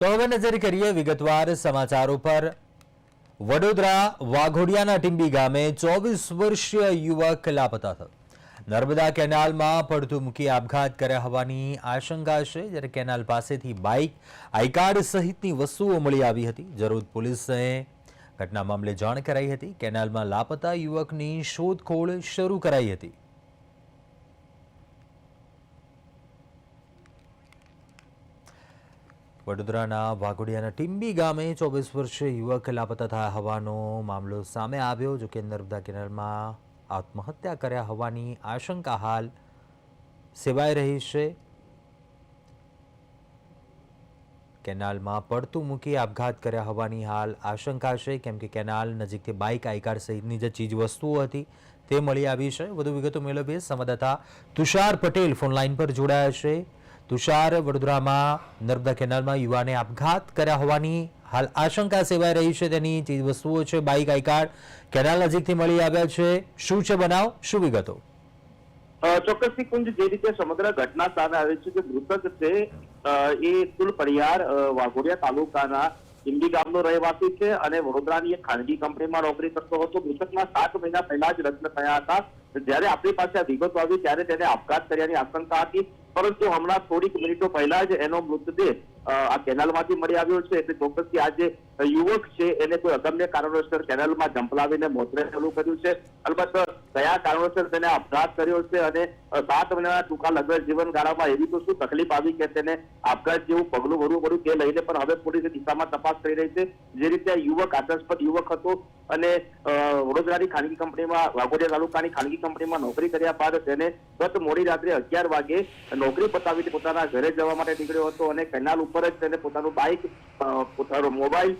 તો હવે નજર કરીએ વિગતવાર સમાચારો પર. વડોદરા વાઘોડિયાના ટીંબી ગામે ચોવીસ વર્ષીય યુવક લાપતા થયો. નર્મદા કેનાલમાં પડતું મૂકી આપઘાત કર્યા હોવાની આશંકા છે. જ્યારે કેનાલ પાસેથી બાઇક આઈ કાર્ડ સહિતની વસ્તુઓ મળી આવી હતી. જરોદ પોલીસે ઘટના મામલે જાણ કરાઈ હતી. કેનાલમાં લાપતા યુવકની શોધખોળ શરૂ કરાઈ હતી. વડોદરાના વાઘોડિયાના ટીંબી ગામે ચોવીસ વર્ષીય યુવક લાપતા થયા હોવાનો મામલો સામે આવ્યો, જો કે નર્મદા કેનાલમાં આત્મહત્યા કર્યા હોવાની આશંકા હાલ સેવાઈ રહી છે. કેનાલમાં પડતું મૂકી આપઘાત કર્યા હોવાની હાલ આશંકા છે, કેમ કે કેનાલ નજીકથી બાઇક આઈ કાર્ડ સહિતની જે ચીજ વસ્તુઓ હતી તે મળી આવી છે. વધુ વિગતો મેળવીએ સંવાદદાતા તુષાર પટેલ ફોનલાઈન પર જોડાયા છે. તુષાર વડોદરામાં નર્મદા કેનાલમાં યુવાને આપઘાત કર્યા હોવાની હાલ આશંકા સેવાઈ રહી છે. તેની ચીજ વસ્તુઓ છે, બાઇક, આઈ કાર્ડ, કેનાલ નજીકથી મળી આવ્યા છે. શું છે બનાવ? શું વિગતો? ચોક્કસ ચોક્કસથી કુંજ, જે રીતે સમગ્ર ઘટના સામે આવે છે કે મૃતક છે એ કુલ પરિયાર વાઘોડિયા તાલુકાના ઇન્ડી ગામનો રહેવાસી છે અને વડોદરાની એક ખાનગી કંપનીમાં નોકરી કરતો હતો. મૃતકના સાત મહિના પહેલા જ લગ્ન થયા હતા. જ્યારે આપણી પાસે આ વિગતો આવી, ત્યારે તેને આપઘાત કર્યાની આશંકા હતી. પરંતુ હમણાં થોડીક મિનિટો પહેલા જ એનો મૃતદેહ આ કેનાલમાંથી મળી આવ્યો છે એટલે ચોક્કસથી આ જે યુવક છે એને કોઈ અગમ્ય કારણોસર કેનાલમાં ઝંપલાવીને મોતરે ચાલુ કર્યું છે. અલબત્ત કયા કારણોસર તેને આપઘાત કર્યો છે અને સાત મહિનાના ટૂંકા લગ્ન જીવન ગાળામાં એવી તો શું તકલીફ આવી કે તેને આપઘાત જેવું પગલું ભરવું પડ્યું તે લઈને પણ હવે પોલીસ દિશામાં તપાસ કરી રહી છે. જે રીતે યુવક આશાસ્પદ યુવક હતો અને વડોદરાની ખાનગી કંપનીમાં, વાઘોડિયા તાલુકાની ખાનગી કંપનીમાં નોકરી કર્યા બાદ તેને ગત મોડી રાત્રે અગિયાર વાગે નોકરી પતાવીને પોતાના ઘરે જવા માટે નીકળ્યો હતો અને કેનાલ ઉપર જ તેને પોતાનું બાઇક પોતાનો મોબાઈલ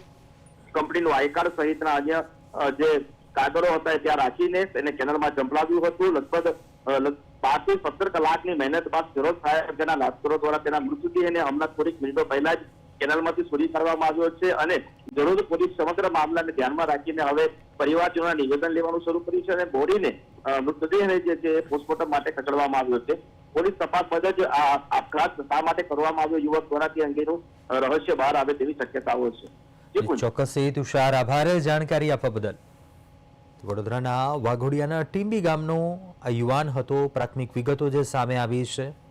કંપનીનું આઈ સહિતના અન્ય જે કાગળો હતા ત્યાં રાખીને તેને કેનલમાં જંપલાવ્યું હતું. લગભગ અ, લગ- બારથી સત્તર કલાકની મહેનત બાદ ફિરોઝ સાહેબ લાશ્કરો દ્વારા તેના મૃત્યુદેહને હમણાં થોડીક મિનિટો પહેલા જ કેનાલમાંથી શોધી કાઢવામાં આવ્યો છે અને જરૂર પોલીસ સમગ્ર મામલાને ધ્યાનમાં રાખીને હવે પરિવારજનોના નિવેદન લેવાનું શરૂ કર્યું છે અને બોડીને મૃતદેહને જે છે પોસ્ટમોર્ટમ માટે ખસેડવામાં આવ્યો છે. પોલીસ તપાસ બાદ જ આ આપઘાત શા માટે કરવામાં આવ્યો? યુવક દ્વારા તે અંગેનું રહસ્ય બહાર આવે તેવી શક્યતાઓ છે. ચોક્કસ. ચોક્કસથી તુષાર, આભાર. જાણકારી આપવા બદલ. વડોદરાના વાઘોડિયાના ટીંબી ગામનો આ યુવાન હતો. પ્રાથમિક વિગતો જે સામે આવી છે.